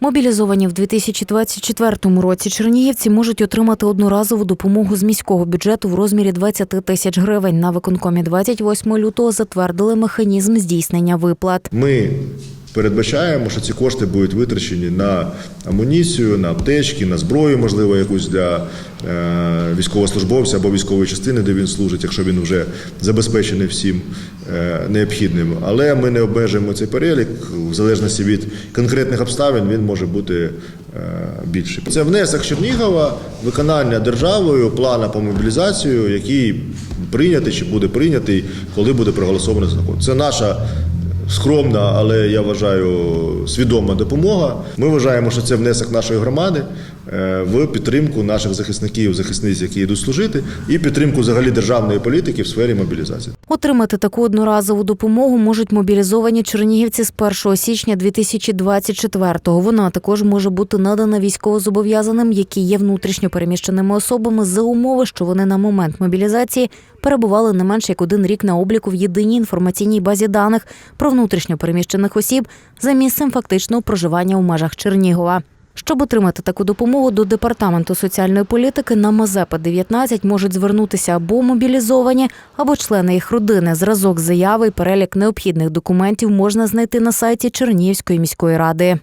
Мобілізовані в 2024 році чернігівці можуть отримати одноразову допомогу з міського бюджету в розмірі 20 тисяч гривень. На виконкомі 28 лютого затвердили механізм здійснення виплат. Ми передбачаємо, що ці кошти будуть витрачені на амуніцію, на аптечки, на зброю, можливо, якусь для е, військовослужбовця або військової частини, де він служить, якщо він вже забезпечений всім е, необхідним. Але ми не обмежуємо цей перелік в залежності від конкретних обставин. Він може бути е, більший. Це внесок Чернігова, виконання державою плану по мобілізацію, який прийнятий чи буде прийнятий, коли буде проголосований закон. Це наша скромна, але я вважаю свідома допомога. Ми вважаємо, що це внесок нашої громади е, в підтримку наших захисників, захисниць, які йдуть служити, і підтримку взагалі державної політики в сфері мобілізації. Отримати таку одноразову допомогу можуть мобілізовані чернігівці з 1 січня 2024-го. Вона також може бути надана військовозобов'язаним, які є внутрішньо переміщеними особами за умови, що вони на момент мобілізації перебували не менше як один рік на обліку в єдиній інформаційній базі даних про внутрішньо переміщених осіб за місцем фактичного проживання у межах Чернігова. Щоб отримати таку допомогу до департаменту соціальної політики на Мазепа 19 можуть звернутися або мобілізовані, або члени їх родини. Зразок заяви і перелік необхідних документів можна знайти на сайті Чернігівської міської ради.